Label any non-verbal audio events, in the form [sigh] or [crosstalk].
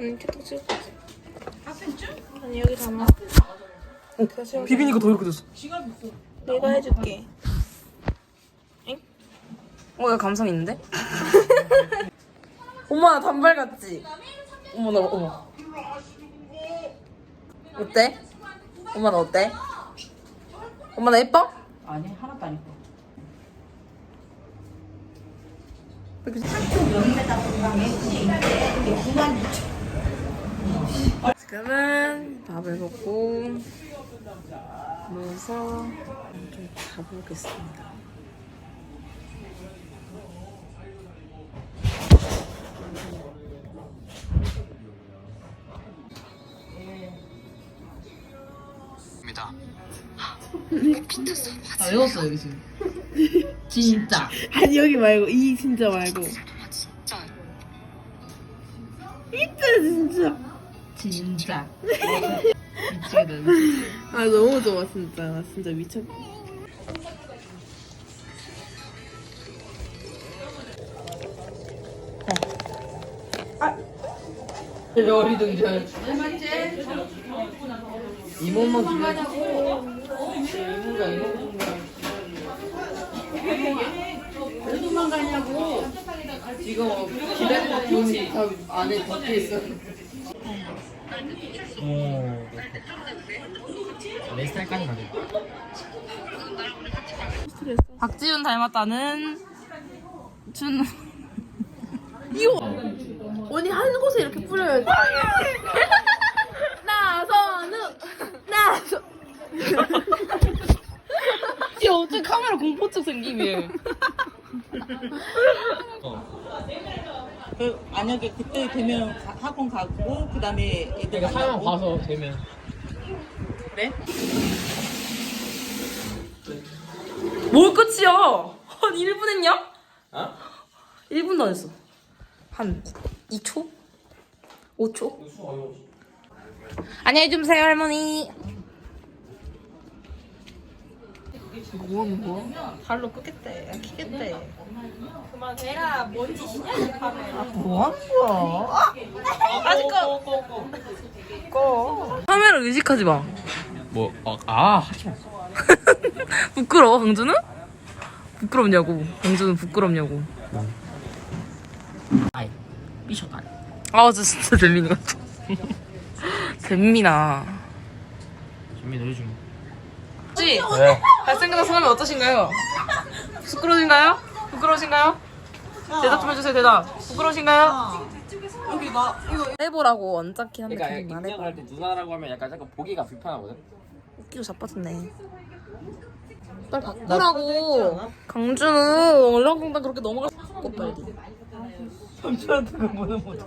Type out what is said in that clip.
아니 캐릭터 찍을 거지. 아니 여기 담아. 어, 비비니까 더 이렇게 됐어. 내가 해줄게. 어, 야, 감성 있는데? [laughs] 엄마, 나 단발 같지? 어머, 나, 어머. 어때? 엄마, 나 어때? 엄마, 나 예뻐? 아니 하나도 안 입고. 지금은 밥을 먹고 누워서 좀 자보겠습니다. 아 외웠어 여기 지금. 진짜. 아니 여기 말고 이 진짜 말고. 진짜 진짜. 진짜. 미치겠네. 아 너무 좋아 진짜 나 진짜 미쳤. 요리 등장. 이모만 주려고. 이모가 이모 어디만 가냐고. 지금 기다리는 돈이 다 안에 적혀 있어. 내 스타일까지 가네. 박지훈 닮았다는 준. 언니 하는 곳에 이렇게 뿌려야지. [laughs] 나선우 나선. 야, 어째 카메라 공포증 생기게. 그 만약에 그때 되면 가- 학원 가고 그다음에 애들 그러니까 사연 만나고 봐서 되면. 그래? 뭘 끝이야? 한 1분 했냐? 어? 1분도 안 했어. 한 2초? 5초? 안녕히 주무세요, 할머니. 뭐 하는 거야? 발로 끄겠대 키겠대 카메라 의식하지 마. 뭐, 어, 아, 하지 마. [laughs] 부끄러워, 강준은? 부끄럽냐고. 강준은 부끄럽냐고. 아이, 삐셔다. 아, 저 진짜 잼민이 같아. 잼민아. 준비 노래 중. 혹시 왜? 잘생겨서 소감이 어떠신가요? 부끄러우신가요? 부끄러우신가요? 대답 좀 해주세요, 대답. 부끄러우신가요? 여기 나 이거 해보라고 언짢긴 한데 그러니까 그냥 안 인정을 해봐. 할때 누나라고 하면 약간 약간 보기가 불편하거든. 웃기고 자빠졌네. 빨리 바꾸라고. 강준은 얼렁뚱땅 그렇게 넘어갈 수 없고 빨리. 삼촌한테 뭐는 못해